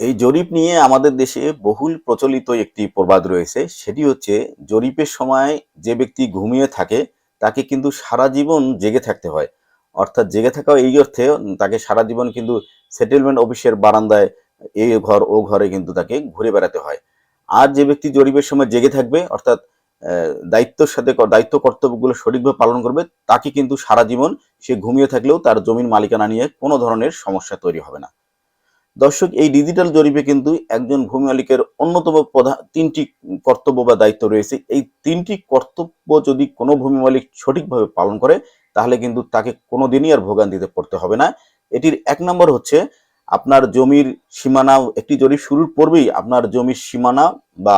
এই জরিপ নিয়ে আমাদের দেশে বহুল প্রচলিত একটি প্রবাদ রয়েছে। সেটি হচ্ছে, জরিপের সময় যে ব্যক্তি ঘুমিয়ে থাকে, তাকে কিন্তু সারা জীবন জেগে থাকতে হয়। অর্থাৎ জেগে থাকা এই অর্থে তাকে সারা জীবন কিন্তু সেটেলমেন্ট অফিসের বারান্দায় এই ঘর, ও ঘরে কিন্তু তাকে ঘুরে বেড়াতে হয়। আর যে ব্যক্তি জরিপের সময় জেগে থাকবে, অর্থাৎ দায়িত্বের সাথে দায়িত্ব কর্তব্যগুলো সঠিকভাবে পালন করবে, তাকে কিন্তু সারা জীবন সে ঘুমিয়ে থাকলেও তার জমির মালিকানা নিয়ে কোনো ধরনের সমস্যা তৈরি হবে না। দর্শক, এই ডিজিটাল জরিপে কিন্তু একজন ভূমি মালিকের অন্যতম প্রধান তিনটি কর্তব্য বা দায়িত্ব রয়েছে। এই তিনটি কর্তব্য যদি কোনো ভূমি মালিক সঠিকভাবে পালন করে, তাহলে কিন্তু তাকে কোনোদিনই আর ভোগান্তিতে পড়তে হবে না। এটির এক নম্বর হচ্ছে, আপনার জমির সীমানা, একটি জরিপ শুরুর পূর্বেই আপনার জমির সীমানা বা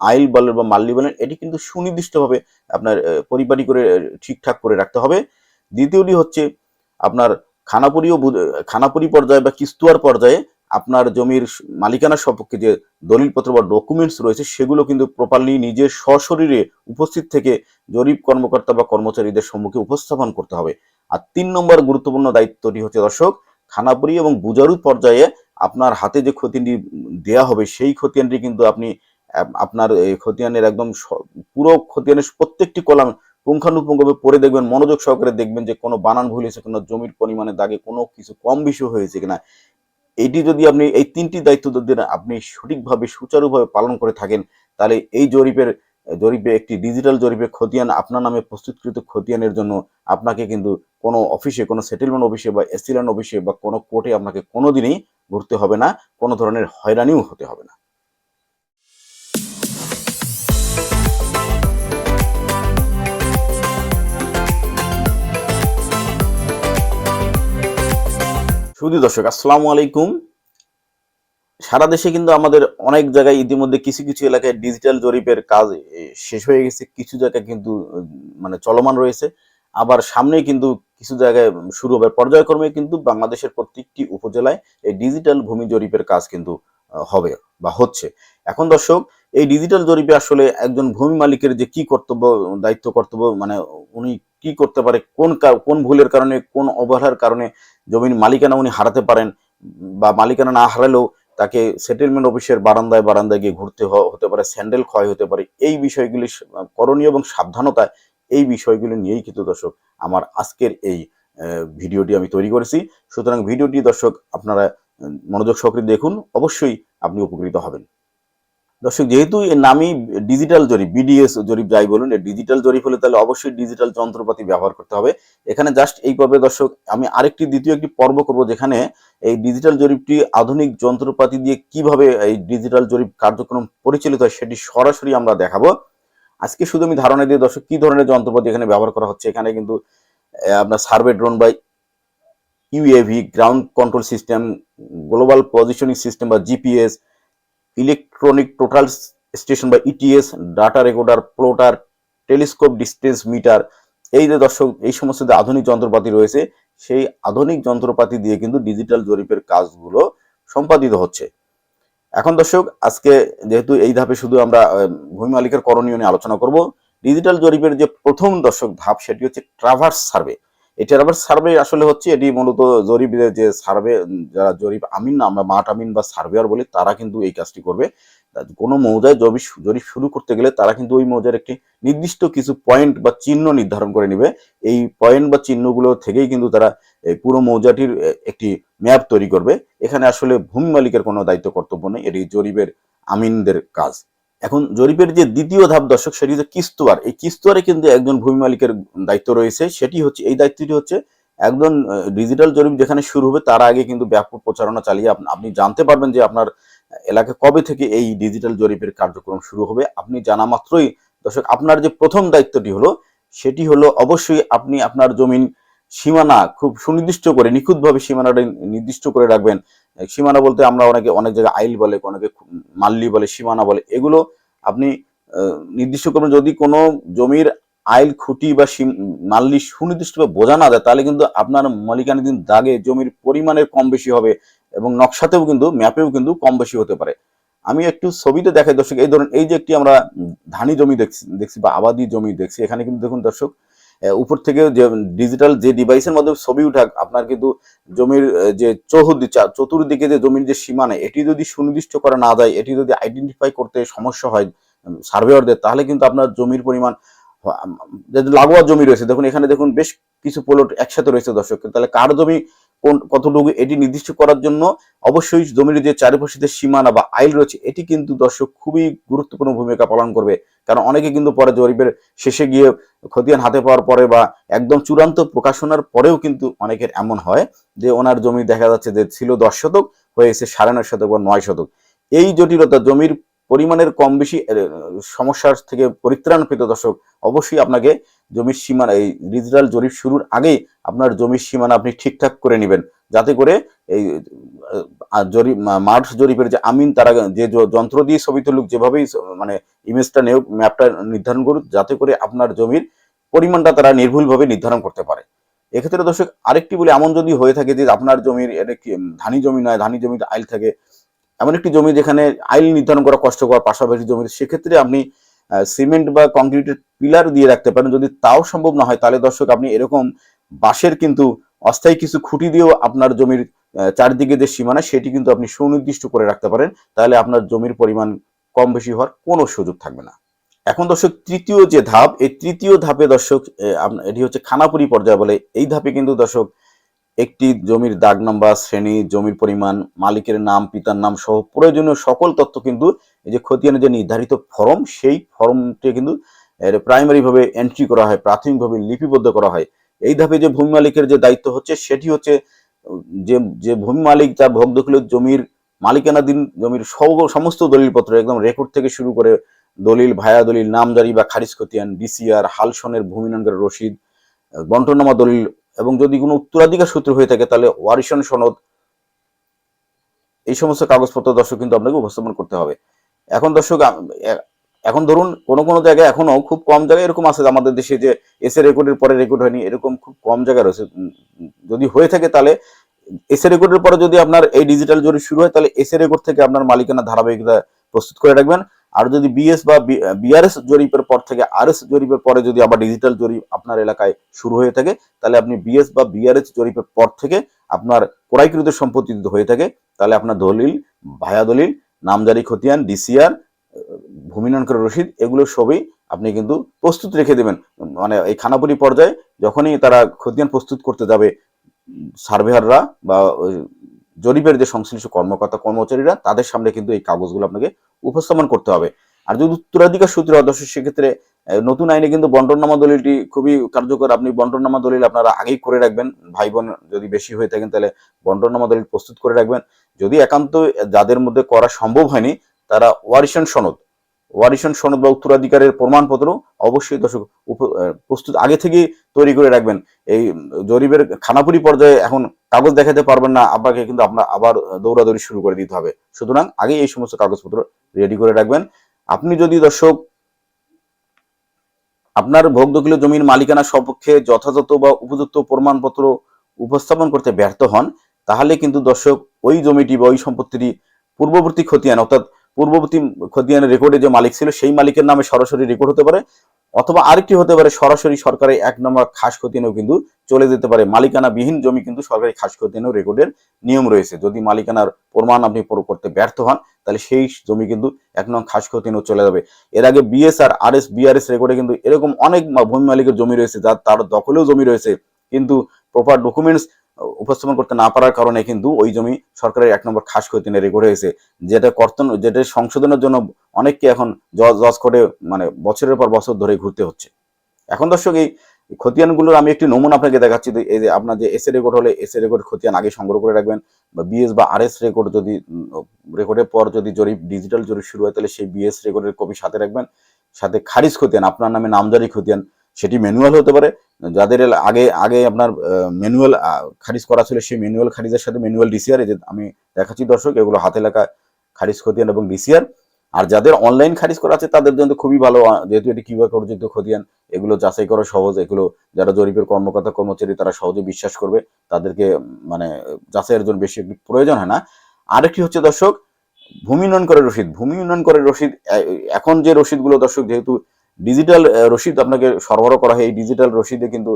আইল বলেন বা মাল্লি বলেন, এটি কিন্তু সুনির্দিষ্টভাবে আপনার পরিপাটি করে ঠিকঠাক করে রাখতে হবে। দ্বিতীয়টি হচ্ছে, আপনার খানাপুরি ও খানাপুরি পর্যায়ে বা কিস্তুয়ার পর্যায়ে আপনার জমির মালিকানা সপক্ষে যে দলিলপত্র বা ডকুমেন্টস রয়েছে, সেগুলো কিন্তু প্রপারলি নিজের সশরীরে উপস্থিত থেকে জরিপ কর্মকর্তা বা কর্মচারীদের সম্মুখে উপস্থাপন করতে হবে। আর তিন নম্বর গুরুত্বপূর্ণ দায়িত্বটি হচ্ছে দর্শক, খানাপুরি এবং বুজারু পর্যায়ে আপনার হাতে যে খতিয়ানটি দেয়া হবে, সেই খতিয়ানটি কিন্তু আপনি আপনার এই খতিয়ানের একদম পুরো খতিয়ানের প্রত্যেকটি কলাম পুঙ্খানুপুঙ্খভাবে পড়ে দেখবেন, মনোযোগ সহকারে দেখবেন যে কোনো বানান ভুল হয়েছে, কোনো জমির পরিমাণে দাগে কোনো কিছু কম বেশি হয়েছে কিনা। এটি যদি আপনি এই তিনটি দায়িত্ব যদি আপনি সঠিকভাবে, সুচারুভাবে পালন করে থাকেন, তাহলে এই জরিপের, জরিপে একটি ডিজিটাল জরিপে খতিয়ান আপনার নামে প্রস্তুতকৃত খতিয়ানের জন্য আপনাকে কিন্তু কোনো অফিসে কোনো সেটেলমেন্ট অফিসে বা এসিল্যান্ড অফিসে বা কোনো কোর্টে আপনাকে কোনোদিনই ঘুরতে হবে না, কোনো ধরনের হয়রানিও হতে হবে না। সুদী দর্শক, আসসালামু আলাইকুম। সারা দেশে কিন্তু আমাদের অনেক জায়গায় ইতিমধ্যে কিছু কিছু এলাকায় ডিজিটাল জরিপের কাজ শেষ হয়ে গেছে। কিছু জায়গায় কিন্তু মানে চলমান রয়েছে। আবার সামনে কিন্তু কিছু জায়গায় শুরু হবে। পর্যায়ক্রমে কিন্তু বাংলাদেশের প্রত্যেকটি উপজেলায় এই ডিজিটাল ভূমি জরিপের কাজ কিন্তু হবে বা হচ্ছে। এখন দর্শক, এই ডিজিটাল জরিপে আসলে একজন ভূমি মালিকের যে কি কর্তব্য, দায়িত্ব, কর্তব্য মানে উনি কি করতে পারে, কোন কোন ভুলের কারণে, কোন অবহেলার কারণে জমির মালিকানা উনি হারাতে পারেন বা মালিকানা না হারালেও তাকে সেটেলমেন্ট অফিসের বারান্দায় বারান্দায় গিয়ে ঘুরতে হতে পারে, স্যান্ডেল ক্ষয় হতে পারে, এই বিষয়গুলি করণীয় এবং সাবধানতা এই বিষয়গুলি নিয়েই কিন্তু দর্শক আমার আজকের এই ভিডিওটি আমি তৈরি করেছি। সুতরাং ভিডিওটি দর্শক আপনারা মনোযোগ সহকারে দেখুন, অবশ্যই আপনি উপকৃত হবেন। দর্শক, যেহেতু এর নামই ডিজিটাল জরিপ, বিডিএস জরিপ যাই বলুন ডিজিটাল জরিপ হলে তাহলে অবশ্যই ডিজিটাল যন্ত্রপাতি ব্যবহার করতে হবে। এখানে জাস্ট এই পর্বে দর্শক, আমি আরেকটি দ্বিতীয় একটি পর্ব করব যেখানে এই ডিজিটাল জরিপটি আধুনিক যন্ত্রপাতি দিয়ে কীভাবে এই ডিজিটাল জরিপ কার্যক্রম পরিচালিত হয় সেটি সরাসরি আমরা দেখাবো। আজকে শুধু আমি ধারণা দিয়ে দর্শক, কি ধরনের যন্ত্রপাতি এখানে ব্যবহার করা হচ্ছে? এখানে কিন্তু আপনার সার্ভে ড্রোন বা UAV ground control system global positioning system বা জিপিএস ইলেকট্রনিক টোটাল স্টেশন বা ETS data recorder plotter telescope distance meter এই যে দর্শক, এই সমস্ত যে আধুনিক যন্ত্রপাতি রয়েছে, সেই আধুনিক যন্ত্রপাতি দিয়ে কিন্তু ডিজিটাল জরিপের কাজগুলো সম্পাদিত হচ্ছে। এখন দর্শক, আজকে যেহেতু এই ধাপে শুধু আমরা ভূমি মালিকের করণীয় নিয়ে আলোচনা করব ডিজিটাল জরিপের যে প্রথম দর্শক ধাপ, সেটি হচ্ছে ট্রাভার্স সার্ভে এই আবার সার্ভে আসলে হচ্ছে এটি মূলত জরিপের যে সার্ভে যারা জরিপ আমিন না আমরা মাঠ আমিন বা সার্ভেয়ার বলি, তারা কিন্তু এই কাজটি করবে। কোনো মৌজায় জরিপ জরিপ শুরু করতে গেলে তারা কিন্তু ওই মৌজার একটি নির্দিষ্ট কিছু পয়েন্ট বা চিহ্ন নির্ধারণ করে নেবে। এই পয়েন্ট বা চিহ্নগুলো থেকেই কিন্তু তারা এই পুরো মৌজাটির একটি ম্যাপ তৈরি করবে। এখানে আসলে ভূমি মালিকের কোনো দায়িত্ব কর্তব্য নেই, এটি জরিপের আমিনদের কাজ। এখন জরিপের যে দ্বিতীয় ধাপ, দর্শক, সেটি হচ্ছে কিস্তুয়ার। এই কিস্তুয়ারে কিন্তু একজন ভূমি মালিকের দায়িত্ব রয়েছে। সেটি হচ্ছে, এই দায়িত্বটি হচ্ছে একজন ডিজিটাল জরিপ যেখানে শুরু হবে, তার আগে কিন্তু ব্যাপক প্রচারণা চালিয়ে আপ- আপনি জানতে পারবেন যে আপনার এলাকা কবে থেকে এই ডিজিটাল জরিপের কার্যক্রম শুরু হবে। আপনি জানা মাত্রই, দর্শক, আপনার যে প্রথম দায়িত্বটি হলো, সেটি হলো অবশ্যই আপনি আপনার জমিন সীমানা খুব সুনির্দিষ্ট করে, নিখুঁতভাবে সীমানাটা নির্দিষ্ট করে রাখবেন। সীমানা বলতে আমরা অনেকে অনেক জায়গায় আইল বলে, অনেকে মাল্লি বলে, সীমানা বলে। এগুলো আপনি নির্দিষ্ট করবেন যদি কোনো জমির আইল, খুঁটি বা মাল্লি সুনির্দিষ্টভাবে বোঝা না যায়, তাহলে কিন্তু আপনার মালিকানাধীন দাগে জমির পরিমাণের কম বেশি হবে এবং নকশাতেও কিন্তু, ম্যাপেও কিন্তু কম বেশি হতে পারে। আমি একটু ছবিতে দেখাই, দর্শক, এই ধরুন, এই যে একটি আমরা ধানি জমি দেখছি দেখছি বা আবাদি জমি দেখছি, এখানে কিন্তু দেখুন দর্শক উপর থেকে যে ডিজিটাল যে ডিভাইসের মাধ্যমে ছবি উঠাক, আপনার কিন্তু জমির যে চৌহদি চতুর্দিকে যে জমির যে সীমানা এটি যদি সুনির্দিষ্ট করা না যায়, এটি যদি আইডেন্টিফাই করতে সমস্যা হয় সার্ভেয়ারদের তাহলে কিন্তু আপনার জমির পরিমাণ লাগোয়া জমি রয়েছে, দেখুন, এখানে দেখুন বেশ কিছু প্লট একসাথে রয়েছে দর্শক তাহলে কার জমি কোন কতটুকু এটি নির্দিষ্ট করার জন্য, অবশ্যই জমির যে চারিপাশে সীমানা বা আইল রয়েছে, এটি কিন্তু দর্শক খুবই গুরুত্বপূর্ণ ভূমিকা পালন করবে। কারণ অনেকে কিন্তু পরে জরিপের শেষে গিয়ে খতিয়ান হাতে পাওয়ার পরে বা একদম চূড়ান্ত প্রকাশনার পরেও কিন্তু অনেকের এমন হয় যে ওনার জমি দেখা যাচ্ছে যে ছিল দশ শতক হয়েছে সাড়ে নয় শতক বা নয় শতক। এই জটিলতা জমির পরিমাণের কম বেশি সমস্যার থেকে পরিত্রাণ পেতে দর্শক অবশ্যই আপনাকে জমির সীমানা, এই ডিজিটাল জরিপ শুরুর আগেই আপনার জমির সীমানা আপনি ঠিকঠাক করে নেবেন। যাতে করে এই জরিপ মা- মাঠ জরিপের যে আমিন, তারা যে যন্ত্র দিয়ে ছবি তুলুক যেভাবেই মানে ইমেজটা নেও, ম্যাপটা নির্ধারণ করুক যাতে করে আপনার জমির পরিমাণটা তারা নির্ভুলভাবে নির্ধারণ করতে পারে। এক্ষেত্রে দর্শক, আরেকটি বলে এমন যদি হয়ে থাকে যে আপনার জমির এটা কি ধানি জমি নয়, ধানি জমিতে আইল থাকে, এমন একটি জমি যেখানে আইল নির্ধারণ করা কষ্টকর, পাশাপাশি জমির সেক্ষেত্রে আপনি সিমেন্ট বা কংক্রিটের পিলার দিয়ে রাখতে পারেন। যদি তাও সম্ভব না হয়, তাহলে দর্শক, আপনি এরকম বাঁশের কিন্তু অস্থায়ী কিছু খুঁটি দিয়েও আপনার জমির চারদিকে যে সীমানা, সেটি কিন্তু আপনি সুনির্দিষ্ট করে রাখতে পারেন। তাহলে আপনার জমির পরিমাণ কম বেশি হওয়ার কোনো সুযোগ থাকবে না। এখন দর্শক, তৃতীয় যে ধাপ, এই তৃতীয় ধাপে দর্শক এটি হচ্ছে খানাপুরি পর্যায়ে বলে এই ধাপে কিন্তু দর্শক একটি জমির দাগ নাম্বার শ্রেণি জমির পরিমাণ মালিকের নাম পিতার নাম সহ প্রয়োজনীয় সকল তথ্য কিন্তু এই যে খতিয়ানের যে নির্ধারিত ফর্ম সেই ফর্মটি কিন্তু প্রাইমারি ভাবে এন্ট্রি করা হয় প্রাথমিকভাবে লিপিবদ্ধ করা হয়। এই ধাপে যে ভূমি মালিকের যে দায়িত্ব হচ্ছে সেটি হচ্ছে যে যে ভূমি মালিক তার ভোগ দখলের জমির মালিকানাধীন জমির সমস্ত দলিলপত্র একদম রেকর্ড থেকে শুরু করে দলিল ভায়া দলিল নামজারি বা খারিজ খতিয়ান ডিসিআর হালসনের ভূমি রসিদ আহ, বন্টনামা দলিল এবং যদি কোনো উত্তরাধিকার সূত্র হয়ে থাকে, তাহলে ওয়ারিশন সনদ, এই সমস্ত কাগজপত্র দর্শক কিন্তু আপনাকে উপস্থাপন করতে হবে। এখন দর্শক এখন ধরুন কোনো কোনো জায়গায় এখনও খুব কম জায়গায় এরকম আছে আমাদের দেশে যে এসে রেকর্ডের পরে রেকর্ড হয়নি, এরকম খুব কম জায়গায় রয়েছে। যদি হয়ে থাকে তাহলে এসে রেকর্ডের পরে যদি আপনার এই ডিজিটাল জরিপ শুরু হয়, তাহলে এসে রেকর্ড থেকে আপনার মালিকানা ধারাবাহিকতা প্রস্তুত করে রাখবেন। আর যদি বিএস বা বিআরএস জরিপের পর থেকে আরএস জরিপের পরে যদি আবার ডিজিটাল জরিপ আপনার এলাকায় শুরু হয়ে থাকে, তাহলে আপনি বিএস বা বিআরএস জরিপের পর থেকে আপনার ক্রয়কৃত সম্পত্তি যদি হয়ে থাকে, তাহলে আপনার দলিল, ভায়া দলিল, নামজারি খতিয়ান ডিসিআর উন্নয়ন রসিদ, এগুলো সবই আপনি কিন্তু প্রস্তুত রেখে দেবেন। মানে এই খানাপুরি পর্যায়ে যখনই তারা খতিয়ান প্রস্তুত করতে যাবে, সার্ভেয়াররা বা জরিপের যে সংশ্লিষ্ট কর্মকর্তা, কর্মচারীরা, তাদের সামনে কিন্তু এই কাগজগুলো আপনাকে উপস্থাপন করতে হবে। আর যদি উত্তরাধিকার সূত্রে অদর্শ সেক্ষেত্রে নতুন আইনে কিন্তু বন্টননামা দলিলটি খুবই কার্যকর। আপনি বন্টননামা দলিল আপনারা আগেই করে রাখবেন। ভাই বোন যদি বেশি হয়ে থাকেন, তাহলে বন্টননামা দলিল প্রস্তুত করে রাখবেন। যদি একান্ত যাদের মধ্যে করা সম্ভব হয়নি, তারা ওয়ারিশন সনদ ওয়ারিশন সনদ বা উত্তরাধিকারের প্রমাণপত্র অবশ্যই দর্শক প্রস্তুত আগে থেকেই তৈরি করে রাখবেন। এই জরিপের খানাপুরি পর্যায়ে এখন কাগজ দেখাতে পারবেন না আপনাকে কিন্তু আপনার আবার দৌড়াদৌড়ি শুরু করে দিতে হবে। সুতরাং আগে এই সমস্ত কাগজপত্র রেডি করে রাখবেন। আপনি যদি দর্শক আপনার ভোগ দখলে জমির মালিকানা সপক্ষে যথাযথ বা উপযুক্ত প্রমাণপত্র উপস্থাপন করতে ব্যর্থ হন, তাহলে কিন্তু দর্শক ওই জমিটি বা ওই সম্পত্তিটি পূর্ববর্তী খতিয়ান অর্থাৎ পূর্ববর্তী খতিয়ানের রেকর্ডে যে মালিক ছিল, সেই মালিকের নামে সরাসরি রেকর্ড হতে পারে, অথবা আরেকটি হতে পারে, সরাসরি সরকারি এক নম্বর খাস খতিয়ানেও কিন্তু চলে যেতে পারে। মালিকানা বিহীন জমি কিন্তু সরকারি খাস খতিয়ানেও রেকর্ডের নিয়ম রয়েছে। যদি মালিকানার প্রমাণ আপনি করতে ব্যর্থ হন, তাহলে সেই জমি কিন্তু এক নং খাস খতিয়ানেও চলে যাবে। এর আগে বিএসআর আর এস বিআরএস রেকর্ডে কিন্তু এরকম অনেক ভূমি মালিকের জমি রয়েছে যার তার দখলেও জমি রয়েছে। কিন্তু প্রপার ডকুমেন্টস উপস্থাপন করতে না পারার কারণে কিন্তু ওই জমি সরকারের এক নম্বর খাস খতিয়ানে রেকর্ড হয়েছে যেটা কর্তন, যেটা সংশোধনের জন্য অনেককে এখন জজ কোর্টে মানে বছরের পর বছর ধরে ঘুরতে হচ্ছে। এখন দর্শক, এই খতিয়ানগুলোর আমি একটি নমুনা আপনাকে দেখাচ্ছি এই যে আপনার যে এসএ রেকর্ড হলে এসএ রেকর্ড খতিয়ান আগে সংগ্রহ করে রাখবেন, বা বিএস বা আরএস রেকর্ড যদি রেকর্ডের পর যদি জরিপ ডিজিটাল জরিপ শুরু হয়, তাহলে সেই বিএস রেকর্ডের কপি সাথে রাখবেন। সাথে খারিজ খতিয়ান আপনার নামে নামজারি খতিয়ান সেটি ম্যানুয়াল হতে পারে। যাদের আগে আগে আপনার ম্যানুয়াল খারিজ করা ছিল সেই ম্যানুয়াল খারিজের সাথে ম্যানুয়াল ডিসিআর যে আমি দেখাচ্ছি দর্শক, এগুলো হাতে লেখা খারিজ খতিয়ান এবং ডিসিআর আর যাদের অনলাইন খারিজ করা আছে, তাদের জন্য খুবই ভালো যেহেতু এটি কিউআর কোডযুক্ত খতিয়ান, এগুলো যাচাই করা সহজ। এগুলো যারা জরিপের কর্মকর্তা, কর্মচারী, তারা সহজে বিশ্বাস করবে। তাদেরকে মানে যাচাইয়ের জন্য বেশি প্রয়োজন হয় না। আরেকটি হচ্ছে দর্শক, ভূমি উন্নয়ন করে রসিদ। ভূমি উন্নয়ন করে রসিদ এখন যে রসিদগুলো দর্শক, যেহেতু ডিজিটাল রসিদ আপনাকে সরবরাহ করা হয়। এই ডিজিটাল রসিদে কিন্তু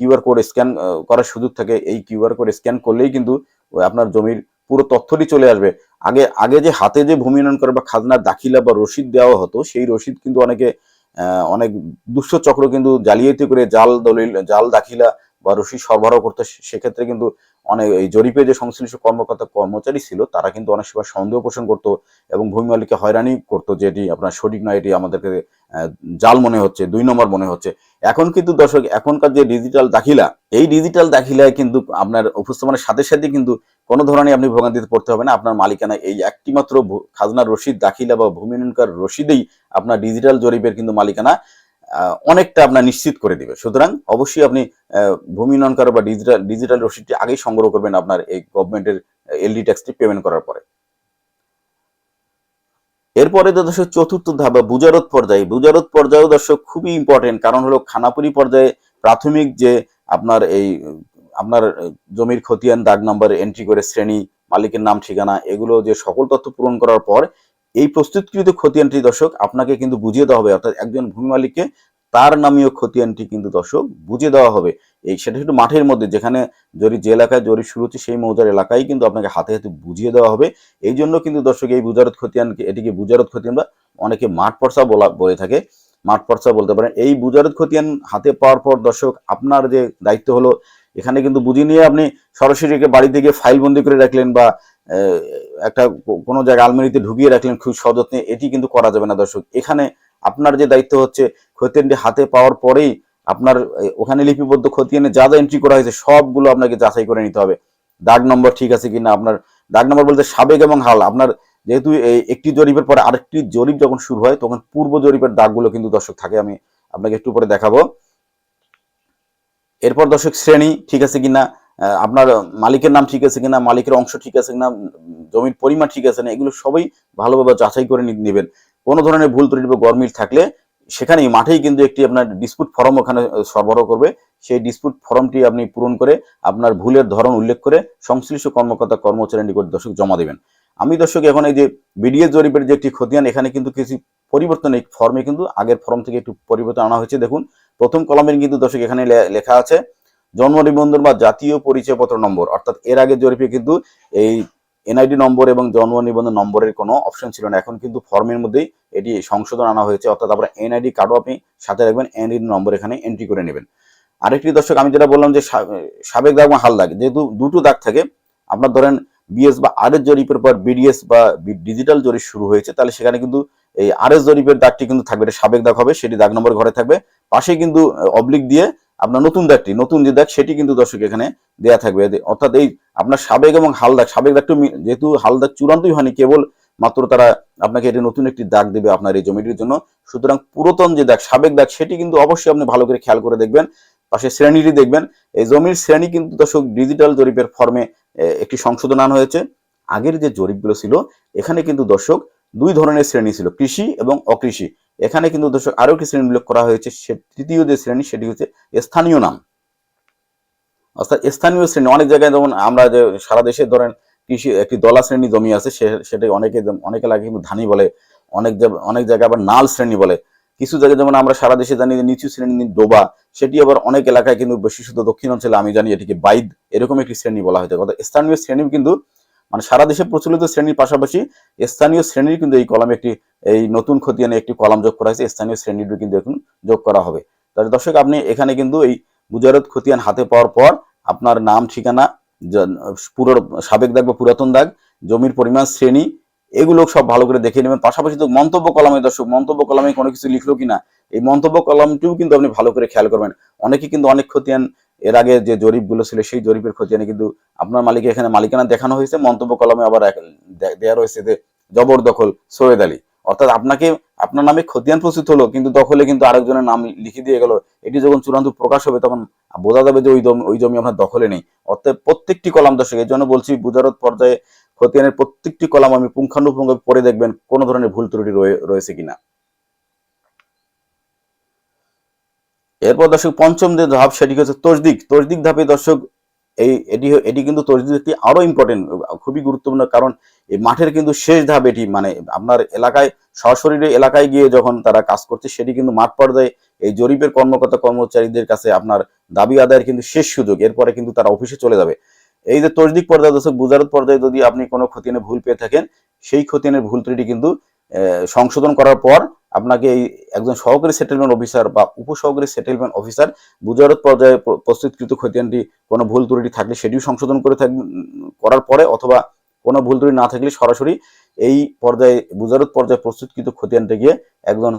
কিউআর কোড স্ক্যান করার সুযোগ থাকে। এই কিউআর কোড স্ক্যান করলেই কিন্তু আপনার জমির পুরো তথ্যটি চলে আসবে। আগে আগে যে হাতে যে ভূমি উন্নয়ন করে বা খাজনা দাখিলা বা রসিদ দেওয়া হতো, সেই রসিদ কিন্তু অনেকে অনেক দুষ্ট চক্র কিন্তু জালিয়াতি করে জাল দলিল, জাল দাখিলা বা রসিদ সরবরাহ করতে সেক্ষেত্রে কিন্তু অনেক এই জরিপে যে সংশ্লিষ্ট কর্মকর্তা কর্মচারী ছিল, তারা কিন্তু অনেক সময় সন্দেহ পোষণ করতো এবং ভূমি মালিককে হয়রানি করতো যে এটি আপনার সঠিক নয়, এটি আমাদেরকে জাল মনে হচ্ছে, দুই নম্বর মনে হচ্ছে। এখন কিন্তু দর্শক, এখনকার যে ডিজিটাল দাখিলা, এই ডিজিটাল দাখিলায় কিন্তু আপনার উপস্থাপনের সাথে সাথে কিন্তু কোনো ধরনের আপনি ভোগান্তিতে পড়তে হবে না। আপনার মালিকানা এই একটি মাত্র খাজনার রসিদ দাখিলা বা ভূমি রসিদেই আপনার ডিজিটাল জরিপের কিন্তু মালিকানা। অনেকটা আপনার নিশ্চিত করে দিবে। সুতরাং অবশ্যই আপনি ভূমি উন্নয়নকার বা ডিজিটাল ডিজিটাল রসিদটি আগেই সংগ্রহ করবেন আপনার এই গভর্নমেন্টের এলডি ট্যাক্সটি পেমেন্ট করার পরে। এরপরে দর্শক, চতুর্থ ধাপ বা বুজারত পর্যায়ে। বুজারত পর্যায়েও দর্শক খুবই ইম্পর্টেন্ট কারণ হলো খানাপুরি পর্যায়ে প্রাথমিক যে আপনার এই, আপনার জমির খতিয়ান, দাগ নাম্বার এন্ট্রি করে শ্রেণি, মালিকের নাম, ঠিকানা, এগুলো যে সকল তথ্য পূরণ করার পর এই প্রস্তুতকৃত খতিয়ানটি দর্শক আপনাকে কিন্তু বুঝিয়ে দেওয়া হবে, অর্থাৎ একজন ভূমি মালিককে তার নামীয় খতিয়ানটি কিন্তু দর্শক বুঝিয়ে দেওয়া হবে। এই সেটা একটু মাঠের মধ্যে, যেখানে জরি যে এলাকায় জরি শুরু হচ্ছে সেই মৌজার এলাকায় কিন্তু আপনাকে হাতে হাতে বুঝিয়ে দেওয়া হবে। এই জন্য কিন্তু দর্শক এই বুজারত খতিয়ানকে এটিকে বুজারত খতিয়ান বা অনেকে মাঠ পর্সা বলা, বলে থাকে। মাঠ পর্সা বলতে পারেন। এই বুজারত খতিয়ান হাতে পাওয়ার পর দর্শক আপনার যে দায়িত্ব হলো, এখানে কিন্তু বুঝিয়ে নিয়ে আপনি সরাসরি বাড়িতে গিয়ে ফাইল বন্দি করে রাখলেন বা একটা কোনো জায়গায় আলমারিতে ঢুকিয়ে রাখলেন খুব সযত্নে, এটি কিন্তু করা যাবে না দর্শক। এখানে আপনার যে দায়িত্ব হচ্ছে খতিয়ানটি হাতে পাওয়ার পরেই আপনার ওখানে লিপিবদ্ধ খতিয়ানে যা যা এন্ট্রি করা হয়েছে, সবগুলো আপনাকে যাচাই করে নিতে হবে। দাগ নম্বর ঠিক আছে কিনা, আপনার দাগ নম্বর বলতে সাবেক এবং হাল। আপনার যেহেতু একটি জরিপের পরে আরেকটি জরিপ যখন শুরু হয়, তখন পূর্ব জরিপের দাগগুলো কিন্তু দর্শক থাকে, আমি আপনাকে একটু পরে দেখাবো। এরপর দর্শক শ্রেণি ঠিক আছে কিনা আপনার মালিকের নাম ঠিক আছে কিনা, মালিকের অংশ ঠিক আছে কিনা, জমির পরিমাণ ঠিক আছে না এগুলো সবই ভালোভাবে যাচাই করে নেবেন। কোনো ধরনের ভুল ত্রুটি বা গরমিল থাকলে সেখানেই মাঠেই কিন্তু একটি আপনার ডিসপুট ফর্ম ওখানে সরবরাহ করবে। সেই ডিসপুট ফর্মটি আপনি পূরণ করে আপনার ভুলের ধরন উল্লেখ করে সংশ্লিষ্ট কর্মকর্তা কর্মচারীর নিকট দর্শক জমা দেবেন। আমি দর্শক, এখন এই যে বিডিএস জরিপের যে একটি খতিয়ান, এখানে কিন্তু কিছু পরিবর্তন এই ফর্মে কিন্তু আগের ফর্ম থেকে একটু পরিবর্তন আনা হয়েছে। দেখুন, প্রথম কলমের কিন্তু দর্শক এখানে লেখা আছে জন্ম নিবন্ধন বা জাতীয় পরিচয়পত্র নম্বর, অর্থাৎ এর আগে জরিপে কিন্তু এই এনআইডি নম্বর এবং জন্ম নিবন্ধন নম্বরের কোনো অপশন ছিল না। এখন কিন্তু ফর্মের মধ্যেই এটি সংশোধন আনা হয়েছে, অর্থাৎ আপনার এনআইডি কার্ডও আপনি সাথে রাখবেন এনআইডি নম্বর এখানে এন্ট্রি করে নেবেন। আরেকটি দর্শক, আমি যেটা বললাম যে সাবেক দাগ বা হাল দাগ, যেহেতু দুটো দাগ থাকে, আপনার ধরেন বিএস বা আর জরিপের পর বিডিএস বা ডিজিটাল জরিপ শুরু হয়েছে, তাহলে সেখানে কিন্তু এই আর এস জরিপের দাগটি কিন্তু থাকবে, এটা সাবেক দাগ হবে, সেটি দাগ নম্বর ঘরে থাকবে। পাশে কিন্তু অবলিক দিয়ে আপনার নতুন দাগটি, নতুন যে দাগ, সেটি কিন্তু দর্শক এখানে দেয়া থাকবে। অর্থাৎ এই আপনার সাবেক এবং হাল দাগ, সাবেক দাগটা যেহেতু হাল দাগ চূড়ান্তই হয়নি, কেবল মাত্র তারা আপনাকে এটি নতুন একটি দাগ দেবে আপনার এই জমিটির জন্য। সুতরাং পুরাতন যে দাগ, সাবেক দাগ, সেটি কিন্তু অবশ্যই আপনি ভালো করে খেয়াল করে দেখবেন পাশে শ্রেণীটি দেখবেন। এই জমির শ্রেণি কিন্তু দর্শক ডিজিটাল জরিপের ফর্মে একটি সংশোধন আনা হয়েছে। আগের যে জরিপগুলো ছিল, এখানে কিন্তু দর্শক দুই ধরনের শ্রেণি ছিল, কৃষি এবং অকৃষি। এখানে কিন্তু দর্শক আরও একটি শ্রেণি উল্লেখ করা হয়েছে, সে তৃতীয় যে শ্রেণি সেটি হচ্ছে স্থানীয় নাম। অর্থাৎ স্থানীয় শ্রেণি, অনেক জায়গায় যেমন আমরা যে সারা দেশে ধরেন কৃষি একটি দলা শ্রেণি জমি আছে, সে- সেটা অনেকে অনেক এলাকায় কিন্তু ধানি বলে, অনেক অনেক জায়গায় আবার নাল শ্রেণি বলে। কিছু জায়গায় যেমন আমরা সারা দেশে জানি যে নিচু শ্রেণি ডোবা, সেটি আবার অনেক এলাকায় কিন্তু বিশেষত দক্ষিণ অঞ্চলে আমি জানি এটিকে বাইদ, এরকম একটি শ্রেণি বলা হয়েছে। অর্থাৎ স্থানীয় শ্রেণি কিন্তু মানে সারা দেশে প্রচলিত শ্রেণির পাশাপাশি স্থানীয় শ্রেণির কিন্তু এই কলামে একটি, এই নতুন খতিয়ানে একটি কলাম যোগ করা হয়েছে। স্থানীয় শ্রেণির কিন্তু এখন যোগ করা হবে। তাহলে দর্শক, আপনি এখানে কিন্তু এই মুজারত খতিয়ান হাতে পাওয়ার পর আপনার নাম, ঠিকানা পুরো সাবেক দাগ বা পুরাতন দাগ, জমির পরিমাণ, শ্রেণি এগুলো সব ভালো করে দেখে নেবেন। পাশাপাশি তো মন্তব্য কলামে দর্শক, মন্তব্য কলামে কোনো কিছু লিখলো কিনা, এই মন্তব্য কলামটিও কিন্তু আপনি ভালো করে খেয়াল করবেন। অনেকে কিন্তু অনেক খতিয়ান, এর আগে যে জরিপগুলো ছিল সেই জরিপের খতিয়ানে কিন্তু আপনার মালিকের এখানে মালিকানা দেখানো হয়েছে। মন্তব্য কলমে আবার এক- দে- দেয়া রয়েছে যে জবরদখল সৈয়দ আলী। অর্থাৎ আপনাকে, আপনার নামে খতিয়ান প্রস্তুত হলো, কিন্তু দখলে কিন্তু আরেকজনের নাম লিখে দিয়ে গেল। এটি যখন চূড়ান্ত প্রকাশ হবে, তখন বোঝা যাবে যে ওই জমি ওই জমি আপনার দখলে নেই। অর্থাৎ প্রত্যেকটি কলাম দর্শক এই জন্য বলছি, বুজারত পর্যায়ে খতিয়ানের প্রত্যেকটি কলাম আমি পুঙ্খানুপুঙ্খ পড়ে দেখবেন কোন ধরনের ভুল ত্রুটি রয়েছে কিনা। এরপর দর্শক, পঞ্চম যে ধাপ সেটি হচ্ছে তসদিক। তসদিক ধাপে দর্শক, এই, এটি এটি কিন্তু তসদিক একটি আরও ইম্পর্টেন্ট খুবই গুরুত্বপূর্ণ, কারণ এই মাঠের কিন্তু শেষ ধাপ এটি মানে আপনার এলাকায়, সশরীরে এলাকায় গিয়ে যখন তারা কাজ করছে, সেটি কিন্তু মাঠ পর্যায়ে এই জরিপের কর্মকর্তা কর্মচারীদের কাছে আপনার দাবি আদায়ের কিন্তু শেষ সুযোগ। এরপরে কিন্তু তারা অফিসে চলে যাবে। এই যে তসদিক পর্যায়ে দর্শক বুজারত পর্যায়ে যদি আপনি কোনো খতিয়ানে ভুল পেয়ে থাকেন, সেই খতিয়ানের ভুল ত্রুটি কিন্তু সংশোধন করার পর আপনাকে এই একজন সহকারী সেটেলমেন্ট অফিসার বা উপসহকারী সেটেলমেন্ট অফিসার বুজারত পর্যায়ে প্রস্তুতকৃত খতিয়ানটি কোনো ভুল ত্রুটি থাকলে সেটিও সংশোধন করে থাকবে করার পরে অথবা কোনো ভুল ত্রুটি না থাকলে সরাসরি এই পর্যায়ে বুজারত পর্যায়ে প্রস্তুতকৃত খতিয়ানটা গিয়ে একজন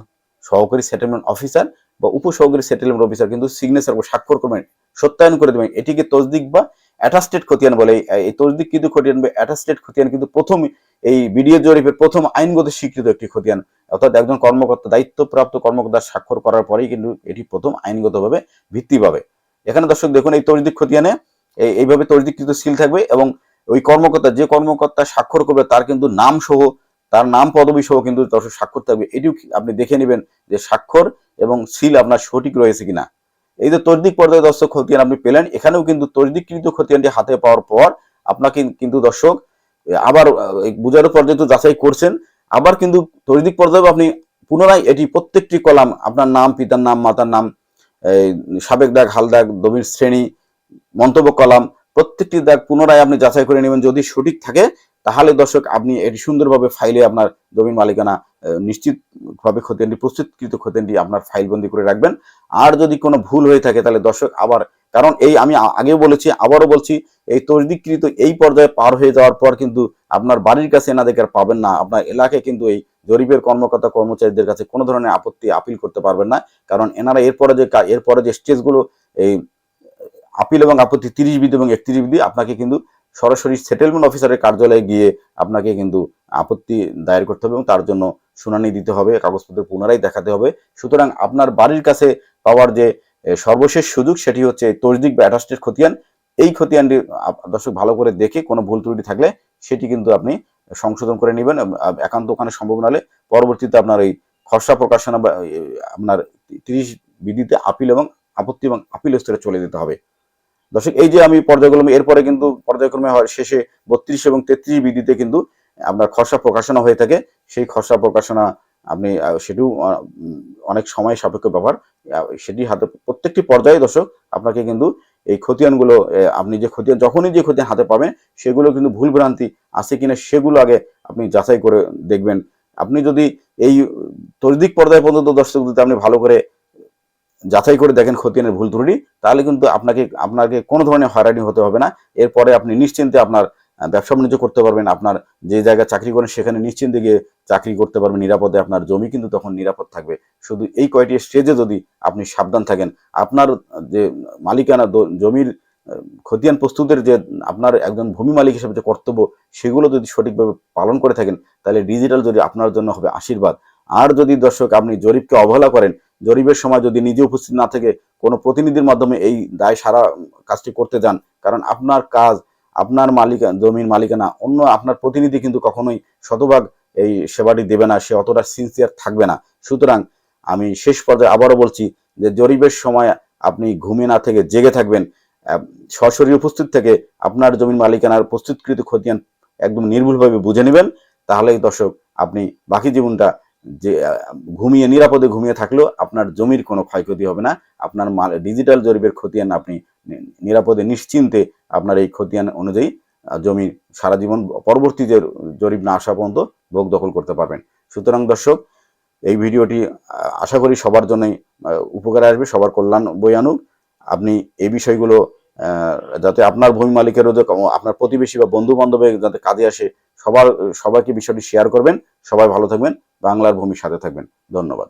সহকারী সেটেলমেন্ট অফিসার বা উপসহকারী সেটেলমেন্ট অফিসার কিন্তু সিগনেচার বা স্বাক্ষর করবেন, সত্যায়ন করে দেবেন। এটিকে তসদিক বা অ্যাটাস্টেড খতিয়ান বলে, এই- তসদিক কিন্তু খতিয়ান বা অ্যাটাস্টেড খতিয়ান কিন্তু প্রথম এই বিডিও জরিপের প্রথম আইনগত স্বীকৃত একটি খতিয়ান। অর্থাৎ একজন কর্মকর্তা, দায়িত্বপ্রাপ্ত কর্মকর্তা স্বাক্ষর করার পরেই কিন্তু এটি প্রথম আইনগতভাবে ভিত্তি পাবে। এখানে দর্শক দেখুন, এই তসদিক খতিয়ানে এই- এইভাবে তসদিককৃত সিল থাকবে এবং ওই কর্মকর্তা, যে কর্মকর্তা স্বাক্ষর করবে তার কিন্তু নাম সহ তার নাম পদবী সহ কিন্তু দর্শক স্বাক্ষর থাকবে। এটিও আপনি দেখে নেবেন যে স্বাক্ষর এবং সিল আপনার সঠিক রয়েছে কিনা। এই যে তসদিক পর্যায়ে দর্শক খতিয়ান আপনি পেলেন, এখানেও কিন্তু তসদিককৃত খতিয়ানটি হাতে পাওয়ার পর আপনাকে কিন্তু দর্শক আবার বুঝার পর্যায়ে তো যাচাই করছেন, আবার কিন্তু তরিদিক পর্যায়ে আপনি পুনরায় এটি প্রত্যেকটি কলাম, আপনার নাম, পিতার নাম, মাতার নাম সাবেক দাগ, হাল দাগ, দমির শ্রেণি, মন্তব্য কলাম, প্রত্যেকটি দাগ পুনরায় আপনি যাচাই করে নেবেন। যদি সঠিক থাকে, তাহলে দর্শক আপনি এটি সুন্দরভাবে ফাইলে আপনার জমির মালিকানা নিশ্চিতভাবে খতিয়ানটি প্রস্তুতকৃত খতিয়ানটি আপনার ফাইলবন্দি করে রাখবেন। আর যদি কোনো ভুল হয়ে থাকে, তাহলে দর্শক আবার, কারণ এই আমি আগেও বলেছি, আবারও বলছি, এই তসদিককৃত এই পর্যায়ে পার হয়ে যাওয়ার পর কিন্তু আপনার বাড়ির কাছে এনাদেরকে আর পাবেন না। আপনার এলাকায় কিন্তু এই জরিপের কর্মকর্তা কর্মচারীদের কাছে কোনো ধরনের আপত্তি আপিল করতে পারবেন না। কারণ এনারা এরপরে যে এরপরে যে স্টেজগুলো, এই আপিল এবং আপত্তি তিরিশ বিধি এবং একত্রিশ বিধি, আপনাকে কিন্তু সরাসরি সেটেলমেন্ট অফিসারের কার্যালয়ে গিয়ে আপনাকে কিন্তু আপত্তি দায়ের করতে হবে এবং তার জন্য শুনানি দিতে হবে, কাগজপত্র পুনরায় দেখাতে হবে। সুতরাং আপনার বাড়ির কাছে পাওয়ার যে সর্বশেষ সুযোগ সেটি হচ্ছে তসদিক বা অ্যাটাস্টেড খতিয়ান। এই খতিয়ানটি দর্শক ভালো করে দেখে কোনো ভুল ত্রুটি থাকলে সেটি কিন্তু আপনি সংশোধন করে নেবেন একান্ত ওখানে সম্ভব নাহলে পরবর্তীতে আপনার এই খসড়া প্রকাশনা বা আপনার তিরিশ বিধিতে আপিল এবং আপত্তি এবং আপিল স্তরে চলে যেতে হবে। দর্শক, এই যে আমি পর্যায়ক্রমে, এরপরে কিন্তু পর্যায়ক্রমে হয় শেষে বত্রিশ এবং তেত্রিশ বিধিতে কিন্তু আপনার খসড়া প্রকাশনা হয়ে থাকে, সেই খসড়া প্রকাশনা আপনি সেটিও অনেক সময় সাপেক্ষ ব্যাপার সেটি হাতে, প্রত্যেকটি পর্যায়ে দর্শক আপনাকে কিন্তু এই খতিয়ানগুলো আপনি যে খতিয়ান, যখনই যে খতিয়ান হাতে পাবেন, সেগুলো কিন্তু ভুল ভ্রান্তি আছে কিনা সেগুলো আগে আপনি যাচাই করে দেখবেন। আপনি যদি এই তরিদিক পর্যায় পর্যন্ত দর্শক যদি আপনি ভালো করে যাচাই করে দেখেন খতিয়ানের ভুল ত্রুটি, তাহলে কিন্তু আপনাকে আপনাকে কোনো ধরনের হয়রানি হতে হবে না। এরপরে আপনি নিশ্চিন্তে আপনার ব্যবসা বাণিজ্য করতে পারবেন, আপনার যে জায়গায় চাকরি করেন সেখানে নিশ্চিন্তে গিয়ে চাকরি করতে পারবেন, নিরাপদে আপনার জমি কিন্তু তখন নিরাপদ থাকবে। শুধু এই কয়টি স্টেজে যদি আপনি সাবধান থাকেন, আপনার যে মালিকানা জমির খতিয়ান প্রস্তুতের যে আপনার একজন ভূমি মালিক হিসেবে যে কর্তব্য, সেগুলো যদি সঠিকভাবে পালন করে থাকেন, তাহলে ডিজিটাল যদি আপনার জন্য হবে আশীর্বাদ। আর যদি দর্শক আপনি জরিপকে অবহেলা করেন, জরিপের সময় যদি নিজে উপস্থিত না থেকে, কোনো প্রতিনিধির মাধ্যমে এই দায় সারা কাজটি করতে যান, কারণ আপনার কাজ আপনার মালিকা জমির মালিকানা, অন্য আপনার প্রতিনিধি কিন্তু কখনোই শতভাগ এই সেবাটি দেবে না, সে অতটা সিনসিয়ার থাকবে না। সুতরাং আমি শেষ পর্যায়ে আবারও বলছি যে জরিপের সময় আপনি ঘুমে না থেকে জেগে থাকবেন। সরাসরি উপস্থিত থেকে আপনার জমির মালিকানার প্রস্তুতকৃত খতিয়ান একদম নির্ভুলভাবে বুঝে নেবেন। তাহলেই দর্শক, আপনি বাকি জীবনটা যে ঘুমিয়ে, নিরাপদে ঘুমিয়ে থাকলেও আপনার জমির কোনো ক্ষয়ক্ষতি হবে না। আপনার মাল, ডিজিটাল জরিপের খতিয়ান আপনি নিরাপদে, নিশ্চিন্তে আপনার এই খতিয়ান অনুযায়ী জমি সারা জীবন পরবর্তী যে জরিপ না আসা পর্যন্ত ভোগ দখল করতে পারবেন। সুতরাং দর্শক, এই ভিডিওটি আশা করি সবার জন্যই উপকারে আসবে, সবার কল্যাণ বই আনুক। আপনি এই বিষয়গুলো যাতে আপনার ভূমি মালিকেরও আপনার প্রতিবেশী বা বন্ধু বান্ধবের যাতে কাজে আসে, সবার, সবাইকে বিষয়টি শেয়ার করবেন। সবাই ভালো থাকবেন। বাংলার ভূমির সাথে থাকবেন। ধন্যবাদ।